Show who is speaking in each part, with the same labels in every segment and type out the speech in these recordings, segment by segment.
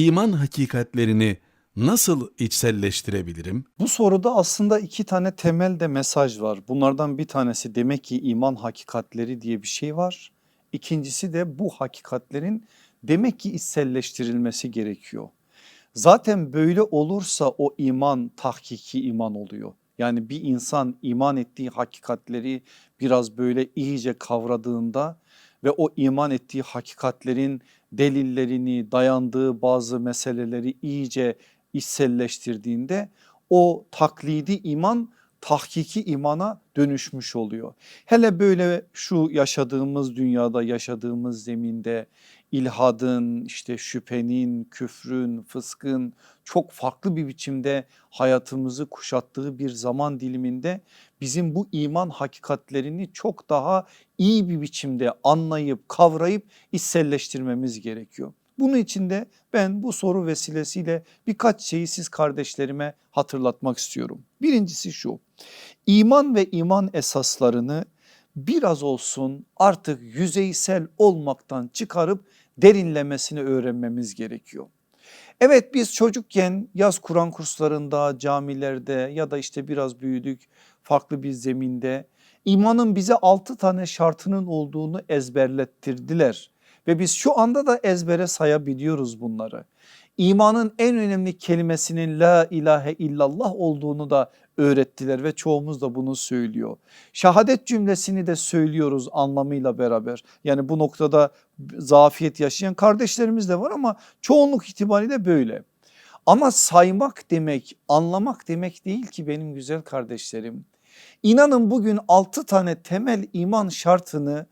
Speaker 1: İman hakikatlerini nasıl içselleştirebilirim?
Speaker 2: Bu soruda aslında iki tane temel de mesaj var. Bunlardan bir tanesi demek ki iman hakikatleri diye bir şey var. İkincisi de bu hakikatlerin demek ki içselleştirilmesi gerekiyor. Zaten böyle olursa o iman tahkiki iman oluyor. Yani bir insan iman ettiği hakikatleri biraz böyle iyice kavradığında ve o iman ettiği hakikatlerin delillerini dayandığı bazı meseleleri iyice içselleştirdiğinde o taklidi iman tahkiki imana dönüşmüş oluyor. Hele böyle şu yaşadığımız dünyada yaşadığımız zeminde ilhadın işte şüphenin küfrün fıskın çok farklı bir biçimde hayatımızı kuşattığı bir zaman diliminde bizim bu iman hakikatlerini çok daha iyi bir biçimde anlayıp kavrayıp içselleştirmemiz gerekiyor. Bunun için de ben bu soru vesilesiyle birkaç şeyi siz kardeşlerime hatırlatmak istiyorum. Birincisi şu iman ve iman esaslarını biraz olsun artık yüzeysel olmaktan çıkarıp derinlemesini öğrenmemiz gerekiyor. Evet biz çocukken yaz Kur'an kurslarında, camilerde ya da işte biraz büyüdük farklı bir zeminde imanın bize altı tane şartının olduğunu ezberlettirdiler. Ve biz şu anda da ezbere sayabiliyoruz bunları. İmanın en önemli kelimesinin la ilahe illallah olduğunu da öğrettiler ve çoğumuz da bunu söylüyor. Şehadet cümlesini de söylüyoruz anlamıyla beraber. Yani bu noktada zafiyet yaşayan kardeşlerimiz de var ama çoğunluk itibariyle böyle. Ama saymak demek, anlamak demek değil ki benim güzel kardeşlerim. İnanın bugün 6 tane temel iman şartını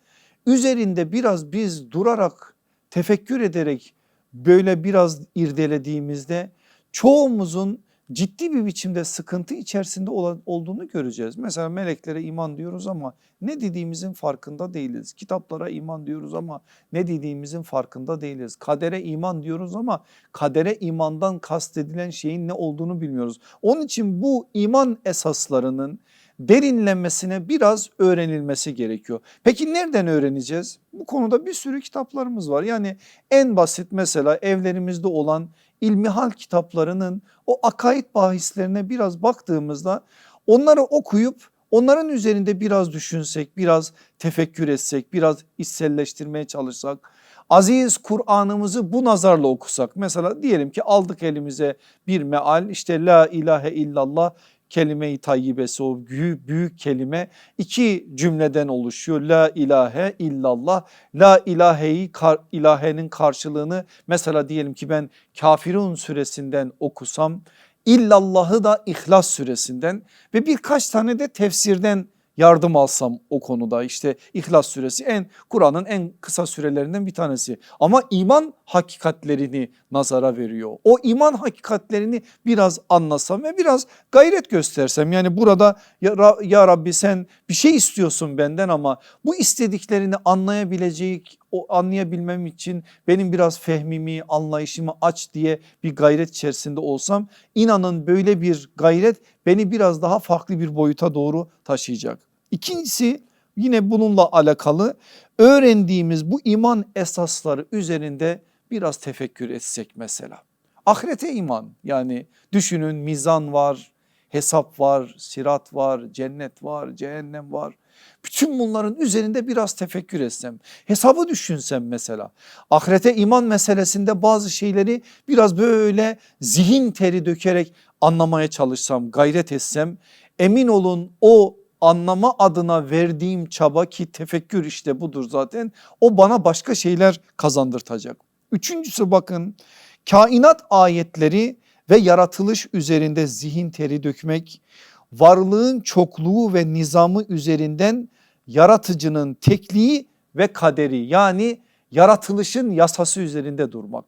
Speaker 2: üzerinde biraz biz durarak tefekkür ederek böyle biraz irdelediğimizde çoğumuzun ciddi bir biçimde sıkıntı içerisinde olduğunu göreceğiz. Mesela meleklere iman diyoruz ama ne dediğimizin farkında değiliz. Kitaplara iman diyoruz ama ne dediğimizin farkında değiliz. Kadere iman diyoruz ama kadere imandan kastedilen şeyin ne olduğunu bilmiyoruz. Onun için bu iman esaslarının derinlenmesine biraz öğrenilmesi gerekiyor. Peki nereden öğreneceğiz? Bu konuda bir sürü kitaplarımız var. Yani en basit mesela evlerimizde olan ilmihal kitaplarının o akaid bahislerine biraz baktığımızda onları okuyup onların üzerinde biraz düşünsek, biraz tefekkür etsek, biraz içselleştirmeye çalışsak aziz Kur'an'ımızı bu nazarla okusak mesela diyelim ki aldık elimize bir meal işte la ilahe illallah kelime-i tayyibesi o büyük, büyük kelime iki cümleden oluşuyor. La ilahe illallah. La ilaheyi kar, ilahenin karşılığını mesela diyelim ki ben kafirun suresinden okusam illallahı da İhlas suresinden ve birkaç tane de tefsirden yardım alsam o konuda işte İhlas suresi en Kur'an'ın en kısa sürelerinden bir tanesi ama iman hakikatlerini nazara veriyor. O iman hakikatlerini biraz anlasam ve biraz gayret göstersem yani burada ya, Rabbi sen bir şey istiyorsun benden ama bu istediklerini anlayabilecek o anlayabilmem için benim biraz fehmimi anlayışımı aç diye bir gayret içerisinde olsam inanın böyle bir gayret beni biraz daha farklı bir boyuta doğru taşıyacak. İkincisi yine bununla alakalı öğrendiğimiz bu iman esasları üzerinde biraz tefekkür etsek mesela. Ahirete iman yani düşünün mizan var, hesap var, sirat var, cennet var, cehennem var. Bütün bunların üzerinde biraz tefekkür etsem, hesabı düşünsem mesela. Ahirete iman meselesinde bazı şeyleri biraz böyle zihin teri dökerek anlamaya çalışsam, gayret etsem emin olun o anlama adına verdiğim çaba ki tefekkür işte budur zaten o bana başka şeyler kazandırtacak. Üçüncüsü bakın kainat ayetleri ve yaratılış üzerinde zihin teri dökmek varlığın çokluğu ve nizamı üzerinden yaratıcının tekliği ve kaderi yani yaratılışın yasası üzerinde durmak.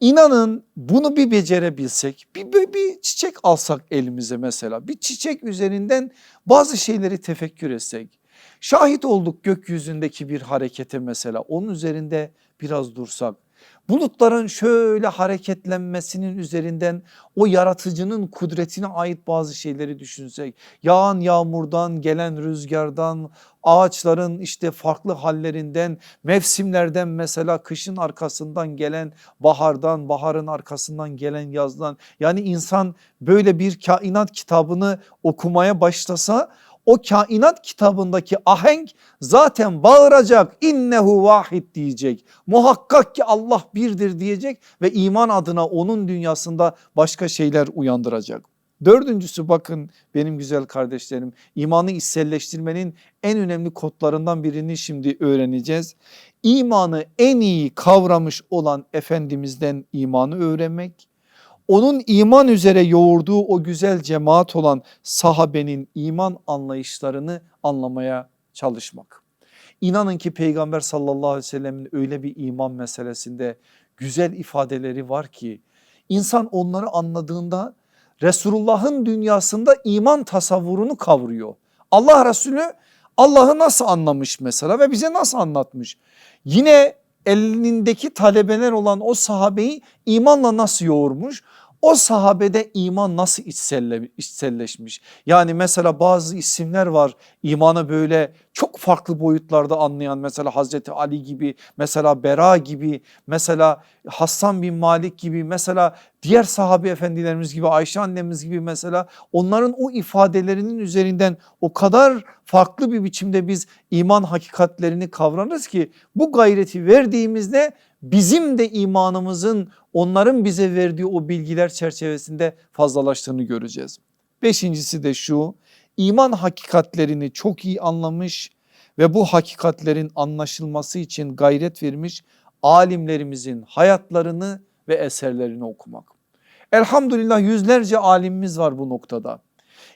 Speaker 2: İnanın bunu bir becerebilsek bir, bir, bir çiçek alsak elimize mesela bir çiçek üzerinden bazı şeyleri tefekkür etsek. Şahit olduk gökyüzündeki bir harekete mesela onun üzerinde biraz dursak. Bulutların şöyle hareketlenmesinin üzerinden o yaratıcının kudretine ait bazı şeyleri düşünsek. Yağan yağmurdan, gelen rüzgardan, ağaçların işte farklı hallerinden, mevsimlerden mesela kışın arkasından gelen bahardan, baharın arkasından gelen yazdan. Yani insan böyle bir kainat kitabını okumaya başlasa o kainat kitabındaki ahenk zaten bağıracak innehu vahid diyecek. Muhakkak ki Allah birdir diyecek ve iman adına onun dünyasında başka şeyler uyandıracak. Dördüncüsü bakın benim güzel kardeşlerim imanı içselleştirmenin en önemli kodlarından birini şimdi öğreneceğiz. İmanı en iyi kavramış olan Efendimiz'den imanı öğrenmek onun iman üzere yoğurduğu o güzel cemaat olan sahabenin iman anlayışlarını anlamaya çalışmak. İnanın ki peygamber sallallahu aleyhi ve sellemin öyle bir iman meselesinde güzel ifadeleri var ki insan onları anladığında Resulullah'ın dünyasında iman tasavvurunu kavruyor. Allah Resulü Allah'ı nasıl anlamış mesela ve bize nasıl anlatmış? Yine elindeki talebeler olan o sahabeyi imanla nasıl yoğurmuş? O sahabede iman nasıl içselle, içselleşmiş? Yani mesela bazı isimler var imanı böyle çok farklı boyutlarda anlayan mesela Hazreti Ali gibi mesela Bera gibi mesela Hassan bin Malik gibi mesela diğer sahabe efendilerimiz gibi Ayşe annemiz gibi mesela onların o ifadelerinin üzerinden o kadar farklı bir biçimde biz iman hakikatlerini kavranırız ki bu gayreti verdiğimizde bizim de imanımızın onların bize verdiği o bilgiler çerçevesinde fazlalaştığını göreceğiz. Beşincisi de şu iman hakikatlerini çok iyi anlamış ve bu hakikatlerin anlaşılması için gayret vermiş alimlerimizin hayatlarını ve eserlerini okumak. Elhamdülillah yüzlerce alimimiz var bu noktada.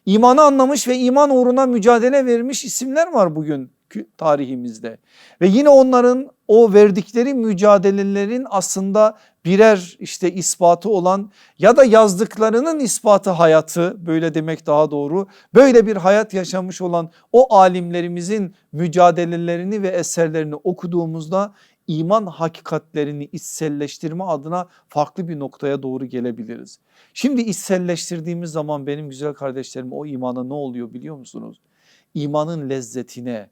Speaker 2: İmanı anlamış ve iman uğruna mücadele vermiş isimler var bugün tarihimizde. Ve yine onların o verdikleri mücadelelerin aslında birer işte ispatı olan ya da yazdıklarının ispatı hayatı böyle demek daha doğru. Böyle bir hayat yaşamış olan o alimlerimizin mücadelelerini ve eserlerini okuduğumuzda iman hakikatlerini içselleştirme adına farklı bir noktaya doğru gelebiliriz. Şimdi içselleştirdiğimiz zaman benim güzel kardeşlerim o imana ne oluyor biliyor musunuz? İmanın lezzetine,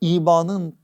Speaker 2: imanın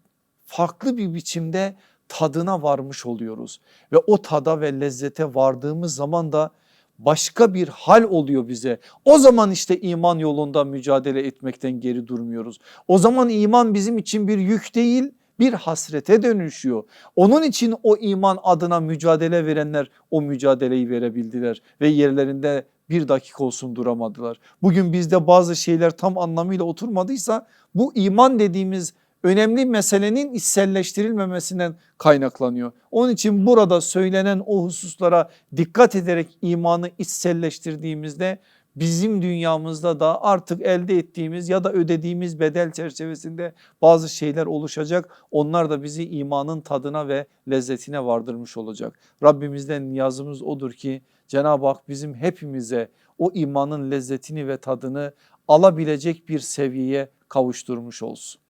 Speaker 2: farklı bir biçimde tadına varmış oluyoruz. Ve o tada ve lezzete vardığımız zaman da başka bir hal oluyor bize. O zaman işte iman yolunda mücadele etmekten geri durmuyoruz. O zaman iman bizim için bir yük değil bir hasrete dönüşüyor. Onun için o iman adına mücadele verenler o mücadeleyi verebildiler ve yerlerinde bir dakika olsun duramadılar. Bugün bizde bazı şeyler tam anlamıyla oturmadıysa bu iman dediğimiz önemli meselenin içselleştirilmemesinden kaynaklanıyor. Onun için burada söylenen o hususlara dikkat ederek imanı içselleştirdiğimizde bizim dünyamızda da artık elde ettiğimiz ya da ödediğimiz bedel çerçevesinde bazı şeyler oluşacak. Onlar da bizi imanın tadına ve lezzetine vardırmış olacak. Rabbimizden niyazımız odur ki Cenab-ı Hak bizim hepimize o imanın lezzetini ve tadını alabilecek bir seviyeye kavuşturmuş olsun.